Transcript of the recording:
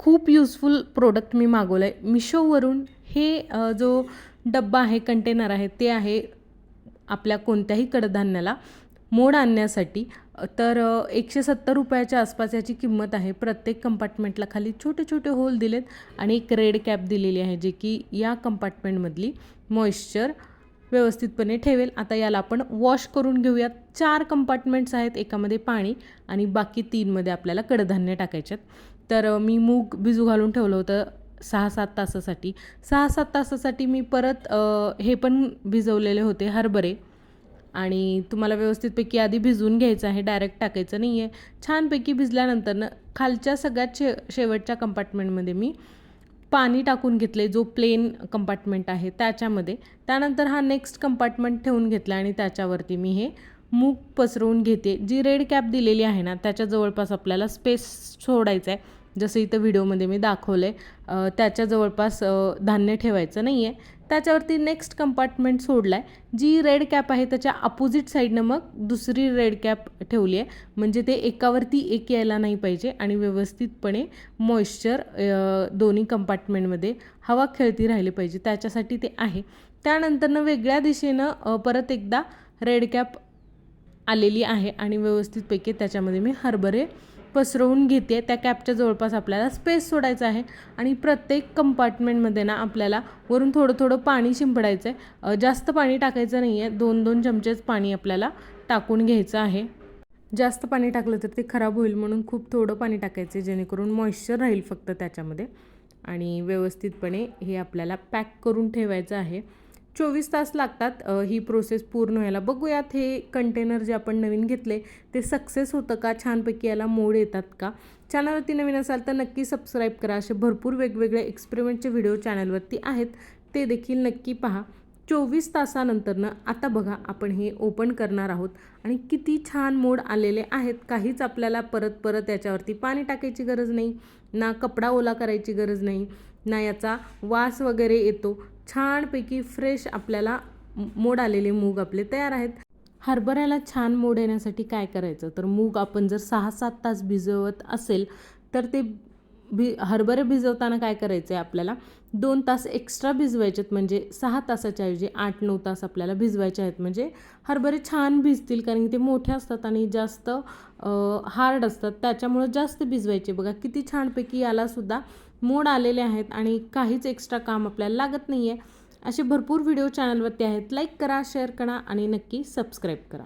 खूप useful product मी मागवलं आहे मिशोवरून हे जो डब्बा आहे कंटेनर आहे ते आहे आपल्या कोणत्याही कडधान्याला मोड आणण्यासाठी. तर एकशे सत्तर रुपयाच्या आसपास याची किंमत आहे. प्रत्येक कंपार्टमेंटला खाली छोटे छोटे होल दिलेत आणि एक रेड कॅप दिलेली आहे जे की या कंपार्टमेंटमधली मॉइश्चर व्यवस्थितपणे ठेवेल. आता याला आपण वॉश करून घेऊयात. चार कंपार्टमेंट्स आहेत. एकामध्ये पाणी आणि बाकी तीनमध्ये आपल्याला कडधान्य टाकायचे आहेत. तर मी मूग भिजू घालून ठेवलं होतं सहा सात तासासाठी. सहा सात तासासाठी मी परत हे पण भिजवलेले होते हरभरे. आणि तुम्हाला व्यवस्थितपैकी आधी भिजवून घ्यायचं आहे. डायरेक्ट टाकायचं नाही आहे छानपैकी भिजल्यानंतर ना खालच्या सगळ्यात शे शेवटच्या कंपार्टमेंटमध्ये मी पाणी टाकून घेतले जो प्लेन कंपार्टमेंट आहे त्याच्यामध्ये. त्यानंतर हा नेक्स्ट कंपार्टमेंट ठेवून घेतला आणि त्याच्यावरती मी हे मूग पसरवून घेते. जी रेड कॅप दिलेली आहे ना त्याच्या जवळपास आपल्याला स्पेस सोडायचा आहे जसं इथं व्हिडिओमध्ये मी दाखवलं आहे त्याच्या जवळपास धान्य ठेवायचं नाही आहे त्याच्यावरती नेक्स्ट कंपार्टमेंट सोडला आहे जी रेड कॅप आहे त्याच्या अपोजिट साईडनं मग दुसरी रेड कॅप ठेवली आहे. म्हणजे ते एकावरती एक यायला नाही पाहिजे आणि व्यवस्थितपणे मॉइश्चर दोन्ही कंपार्टमेंटमध्ये हवा खेळती राहिली पाहिजे. त्याच्यासाठी ते आहे. त्यानंतरनं वेगळ्या दिशेनं परत एकदा रेड कॅप आलेली आहे आणि व्यवस्थितपैकी त्याच्यामध्ये मी हरभरे पसरवून घेते. त्या कॅपच्या जवळपास आपल्याला स्पेस सोडायचा आहे. आणि प्रत्येक कंपार्टमेंटमध्ये ना आपल्याला वरून थोडं थोडं पाणी शिंपडायचं आहे जास्त पाणी टाकायचं नाही आहे दोन दोन चमचेच पाणी आपल्याला टाकून घ्यायचं आहे. जास्त पाणी टाकलं तर ते खराब होईल म्हणून खूप थोडं पाणी टाकायचं आहे जेणेकरून मॉइश्चर राहील फक्त त्याच्यामध्ये. आणि व्यवस्थितपणे हे आपल्याला पॅक करून ठेवायचं आहे. चोवीस तास लागतात ही प्रोसेस पूर्ण व्हायला. बघूयात हे कंटेनर जे आपण नवीन घेतले ते सक्सेस होतं का? छानपैकी याला मोड येतात का? चॅनलवरती नवीन असाल तर नक्की सबस्क्राईब करा. असे भरपूर वेगवेगळे एक्सपेरिमेंटचे व्हिडिओ चॅनलवरती आहेत. ते देखील नक्की पहा. चोवीस तासानंतरनं आता बघा आपण हे ओपन करणार आहोत. आणि किती छान मोड आलेले आहेत. काहीच आपल्याला परत परत याच्यावरती पाणी टाकायची गरज नाही. ना कपडा ओला करायची गरज नाही. ना याचा वास वगैरे येतो. छानपैकी फ्रेश आपल्याला मोड आलेले मूग आपले तयार आहेत. हरभऱ्याला छान मोड येण्यासाठी काय करायचं? तर मूग आपण जर सहा सात तास भिजवत असेल तर ते भि हरभरे भिजवताना काय करायचं आहे आपल्याला? दोन तास एक्स्ट्रा भिजवायचे आहेत म्हणजे सहा तासाच्या ऐवजी आठ नऊ तास आपल्याला भिजवायचे आहेत. म्हणजे हरभरे छान भिजतील कारण की ते मोठे असतात आणि जास्त हार्ड असतात. त्याच्यामुळं जास्त भिजवायचे. बघा किती छानपैकी यालासुद्धा मोड आलेले आहेत आणि काहीच एक्स्ट्रा काम आपल्याला लागत नाही आहे असे भरपूर व्हिडिओ चॅनलवरती आहेत. लाईक करा शेअर करा आणि नक्की सबस्क्राईब करा.